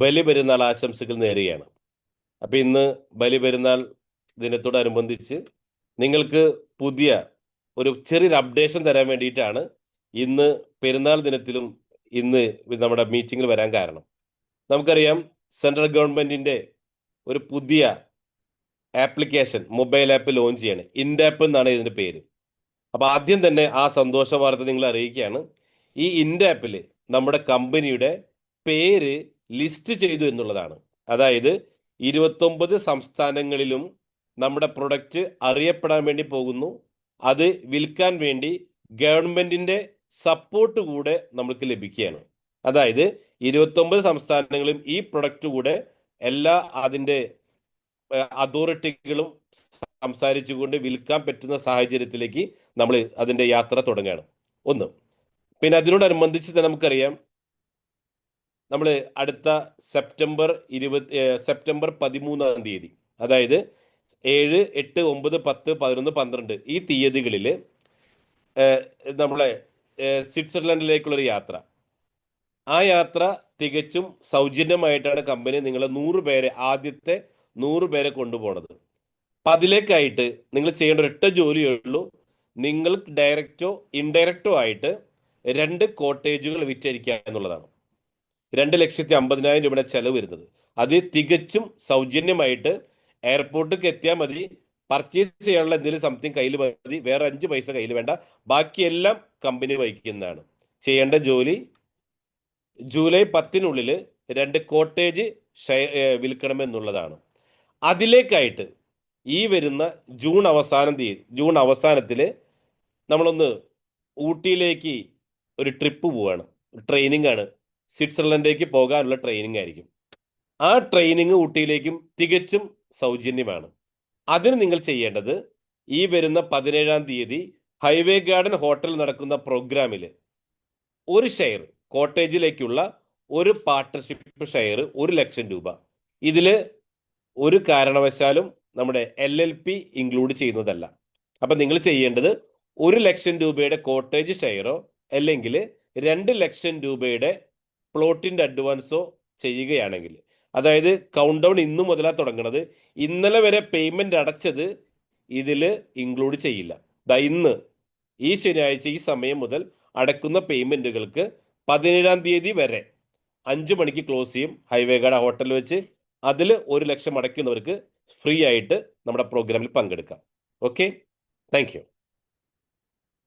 ബലി പെരുന്നാൾ ആശംസകൾ നേരെയാണ് അപ്പം ഇന്ന് ബലി പെരുന്നാൾ ദിനത്തോടനുബന്ധിച്ച് നിങ്ങൾക്ക് പുതിയ ഒരു ചെറിയൊരു അപ്ഡേഷൻ തരാൻ വേണ്ടിയിട്ടാണ് ഇന്ന് പെരുന്നാൾ ദിനത്തിലും ഇന്ന് നമ്മുടെ മീറ്റിങ്ങിൽ വരാൻ കാരണം. നമുക്കറിയാം സെൻട്രൽ ഗവൺമെന്റിന്റെ ഒരു പുതിയ ആപ്ലിക്കേഷൻ മൊബൈൽ ആപ്പ് ലോഞ്ച് ചെയ്യാണ്. ഇൻഡാപ്പ് എന്നാണ് ഇതിന്റെ പേര്. അപ്പോൾ ആദ്യം തന്നെ ആ സന്തോഷ വാർത്ത നിങ്ങൾ അറിയിക്കുകയാണ്. ഈ ഇൻഡാപ്പിൽ നമ്മുടെ കമ്പനിയുടെ പേര് ലിസ്റ്റ് ചെയ്തു എന്നുള്ളതാണ്. അതായത് ഇരുപത്തൊമ്പത് സംസ്ഥാനങ്ങളിലും നമ്മുടെ പ്രൊഡക്റ്റ് അറിയപ്പെടാൻ വേണ്ടി പോകുന്നു. അത് വിൽക്കാൻ വേണ്ടി ഗവൺമെന്റിന്റെ സപ്പോർട്ട് കൂടെ നമുക്ക് ലഭിക്കുകയാണ്. അതായത് ഇരുപത്തൊമ്പത് സംസ്ഥാനങ്ങളിലും ഈ പ്രൊഡക്റ്റ് കൂടെ എല്ലാ അതിന്റെ അതോറിറ്റികളും സംസാരിച്ചുകൊണ്ട് വിൽക്കാൻ പറ്റുന്ന സാഹചര്യത്തിലേക്ക് നമ്മൾ അതിന്റെ യാത്ര തുടങ്ങുകയാണ്. ഒന്ന്. പിന്നെ അതിനോടനുബന്ധിച്ച് തന്നെ നമുക്കറിയാം നമ്മൾ അടുത്ത സെപ്റ്റംബർ ഇരുപത് സെപ്റ്റംബർ പതിമൂന്നാം തീയതി അതായത് ഏഴ് എട്ട് ഒമ്പത് പത്ത് പതിനൊന്ന് പന്ത്രണ്ട് ഈ തീയതികളിൽ നമ്മളെ സ്വിറ്റ്സർലൻഡിലേക്കുള്ളൊരു യാത്ര. ആ യാത്ര തികച്ചും സൗജന്യമായിട്ടാണ് കമ്പനി നിങ്ങളെ നൂറ് പേരെ ആദ്യത്തെ നൂറ് പേരെ കൊണ്ടുപോണത്. അപ്പം അതിലേക്കായിട്ട് നിങ്ങൾ ചെയ്യേണ്ട ഒരൊറ്റ ജോലിയേ ഉള്ളൂ. നിങ്ങൾ ഡയറക്റ്റോ ഇൻഡയറക്റ്റോ ആയിട്ട് രണ്ട് കോട്ടേജുകൾ വിറ്റഴിക്കുക എന്നുള്ളതാണ്. രണ്ട് ലക്ഷത്തി അമ്പതിനായിരം രൂപയുടെ ചെലവ് വരുന്നത്. അത് തികച്ചും സൗജന്യമായിട്ട് എയർപോർട്ടിലേക്ക് എത്തിയാൽ മതി പർച്ചേസ് ചെയ്യാനുള്ള എന്തെങ്കിലും സംതിങ് കയ്യിൽ മതി വേറെ അഞ്ച് പൈസ കയ്യിൽ വേണ്ട. ബാക്കിയെല്ലാം കമ്പനി വഹിക്കുന്നതാണ്. ചെയ്യേണ്ട ജോലി ജൂലൈ പത്തിനുള്ളിൽ രണ്ട് കോട്ടേജ് വിൽക്കണമെന്നുള്ളതാണ്. അതിലേക്കായിട്ട് ഈ വരുന്ന ജൂൺ അവസാനം തീയതി ജൂൺ അവസാനത്തിൽ നമ്മളൊന്ന് ഊട്ടിയിലേക്ക് ഒരു ട്രിപ്പ് പോവാണ്. ട്രെയിനിങ് ആണ് സ്വിറ്റ്സർലൻഡിലേക്ക് പോകാനുള്ള ട്രെയിനിങ് ആയിരിക്കും. ആ ട്രെയിനിങ് ഊട്ടിയിലേക്കും തികച്ചും സൗജന്യമാണ്. അതിന് നിങ്ങൾ ചെയ്യേണ്ടത് ഈ വരുന്ന പതിനേഴാം തീയതി ഹൈവേ ഗാർഡൻ ഹോട്ടലിൽ നടക്കുന്ന പ്രോഗ്രാമിൽ ഒരു ഷെയർ കോട്ടേജിലേക്കുള്ള ഒരു പാർട്ട്ണർഷിപ്പ് ഷെയർ ഒരു ലക്ഷം രൂപ. ഇതിൽ ഒരു കാരണവശാലും നമ്മുടെ എൽ എൽ പി ഇൻക്ലൂഡ് ചെയ്യുന്നതല്ല. അപ്പം നിങ്ങൾ ചെയ്യേണ്ടത് ഒരു ലക്ഷം രൂപയുടെ കോട്ടേജ് ഷെയറോ അല്ലെങ്കിൽ രണ്ട് ലക്ഷം രൂപയുടെ പ്ലോട്ടിന്റെ അഡ്വാൻസോ ചെയ്യുകയാണെങ്കിൽ. അതായത് കൗണ്ട് ഡൗൺ ഇന്നു മുതലാണ് തുടങ്ങുന്നത് ഇന്നലെ വരെ പേയ്മെന്റ് അടച്ചത് ഇതിൽ ഇൻക്ലൂഡ് ചെയ്യില്ല. ദാ ഇന്ന് ഈ ശനിയാഴ്ച ഈ സമയം മുതൽ അടക്കുന്ന പേയ്മെന്റുകൾക്ക് പതിനേഴാം തീയതി വരെ അഞ്ച് മണിക്ക് ക്ലോസ് ചെയ്യും. ഹൈവേ ഗാർഡ് ഹോട്ടൽ വെച്ച് അതിൽ ഒരു ലക്ഷം അടയ്ക്കുന്നവർക്ക് ഫ്രീ ആയിട്ട് നമ്മുടെ പ്രോഗ്രാമിൽ പങ്കെടുക്കാം. Okay thank